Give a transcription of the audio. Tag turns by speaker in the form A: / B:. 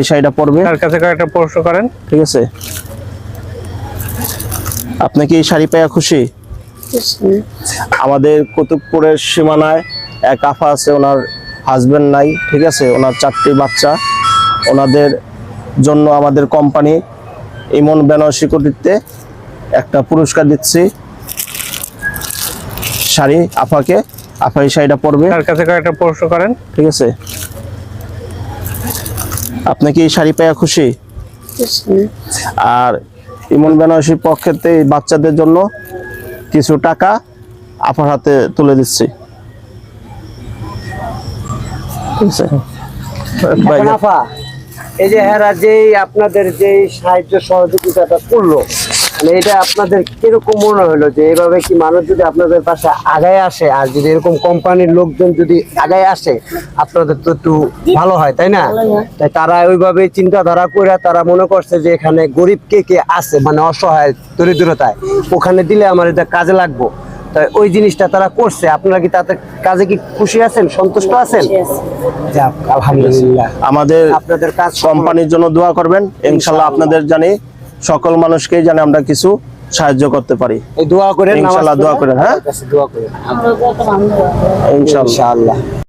A: এই শাড়িটা পরবে।
B: তার কাছে কয়েকটা প্রশ্ন করেন।
A: ঠিক আছে? আপনি কি এই শাড়ি পেয়ে খুশি? আমাদের কুতুবপুরের সীমানায় এক আফা আছে ওনার হাজবেন্ড নাই ঠিক আছে? ওনার চারটি বাচ্চা। ওনাদের জন্য আমাদের কোম্পানি ইমন ব্যানার সিকিউরিটিতে একটা পুরস্কার দিচ্ছি। শাড়ি আফাকে আফা এই শাড়িটা পরবে।
B: তার কাছে কয়েকটা প্রশ্ন করেন।
A: ঠিক আছে? আপনি কি এই শাড়ি পাইয়া খুশি? আর ইমন বেনারসির পক্ষেতে এই বাচ্চাদের জন্য কিছু টাকা আপনার হাতে তুলে দিচ্ছি। ঠিক আছে
C: এই যে হেরা যেই আপনাদের যে সাহায্য সহযোগিতাটা করল মানে এটা আপনাদের কীরকম মনে হলো যে এইভাবে কি মানুষ যদি আপনাদের পাশে আগায় আসে আর যদি এরকম কোম্পানির লোকজন যদি আগায় আসে আপনাদের তো একটু ভালো হয় তাই না? তাই তারা ওইভাবে চিন্তাধারা করে তারা মনে করছে যে এখানে গরিব কে কে আছে মানে অসহায় দরিদ্রতায় ওখানে দিলে আমার এটা কাজে লাগবো। তাই ওই জিনিসটা তারা করছে। আপনারা কি তাদের কাজে কি খুশি আছেন? সন্তুষ্ট আছেন? যাক আলহামদুলিল্লাহ।
A: আমাদের
C: আপনাদের কাজ
A: কোম্পানির জন্য দোয়া করবেন। ইনশাল্লাহ আপনাদের জানি সকল মানুষকে জানি আমরা কিছু সাহায্য করতে পারি।
C: এই দোয়া করেন ইনশাল্লাহ
A: ইনশাআল্লাহ দোয়া করেন, হ্যাঁ?
C: দোয়া করেন। ইনশাআল্লাহ।